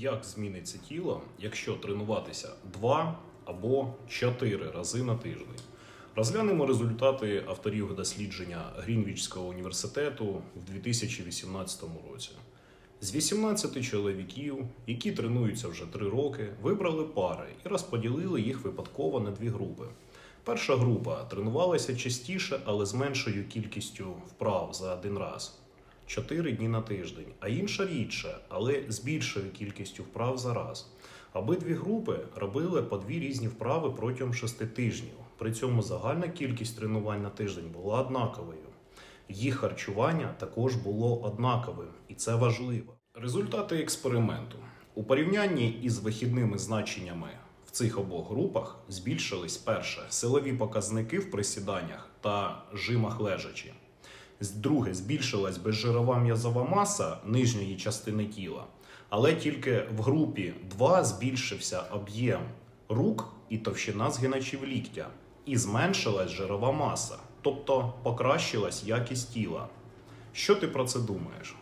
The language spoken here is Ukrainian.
Як зміниться тіло, якщо тренуватися два або чотири рази на тиждень? Розглянемо результати авторів дослідження Грінвічського університету в 2018 році. З 18 чоловіків, які тренуються вже 3 роки, вибрали пари і розподілили їх випадково на дві групи. Перша група тренувалася частіше, але з меншою кількістю вправ за один раз. 4 дні на тиждень, а інша рідше, але з більшою кількістю вправ за раз. Обидві групи робили по дві різні вправи протягом 6 тижнів. При цьому загальна кількість тренувань на тиждень була однаковою. Їх харчування також було однаковим, і це важливо. Результати експерименту у порівнянні із вихідними значеннями в цих обох групах збільшились перше силові показники в присіданнях та жимах лежачі. Друге, збільшилась безжирова м'язова маса нижньої частини тіла, але тільки в групі 2 збільшився об'єм рук і товщина згиначів ліктя, і зменшилась жирова маса, тобто покращилась якість тіла. Що ти про це думаєш?